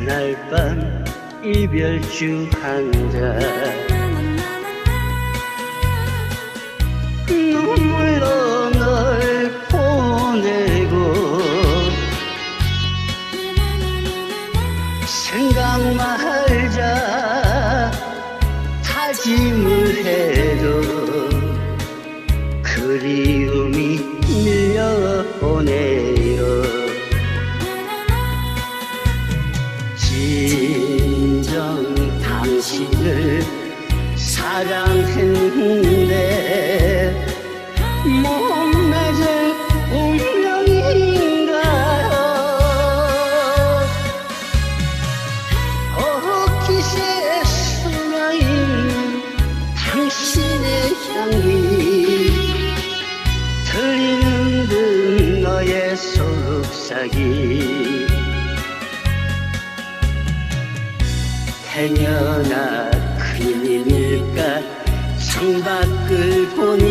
그날 밤 이별주 한잔 눈물로 널 보내고 생각 말자 다짐을 해도 그리 사랑했는데 못 맺은 운명인가요? 어기세 숨어있는 당신의 향기 들리는 듯 너의 속삭이 행여나 창밖을 보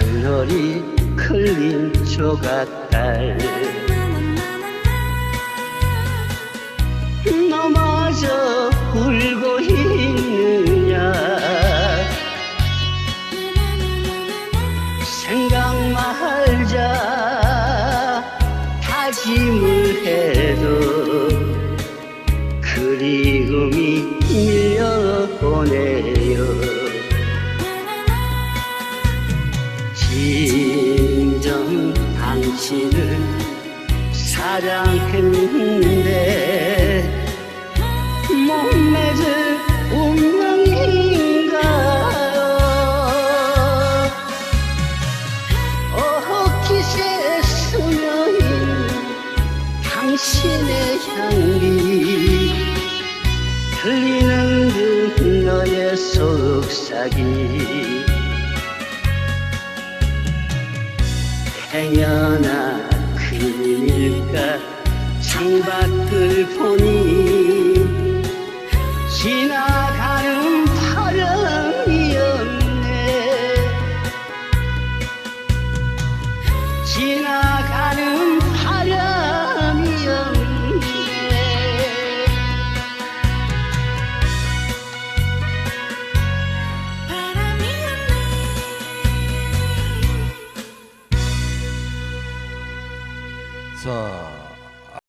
산허리 흘린 조각달. 너마저 울고 있느냐? 생각 진정 당신을 사랑했는데 못 맺을 운명인가요? 어 기세 스며있는 당신의 향기 들리는 듯 너의 속삭이 행여나 큰일일까 창밖을 자.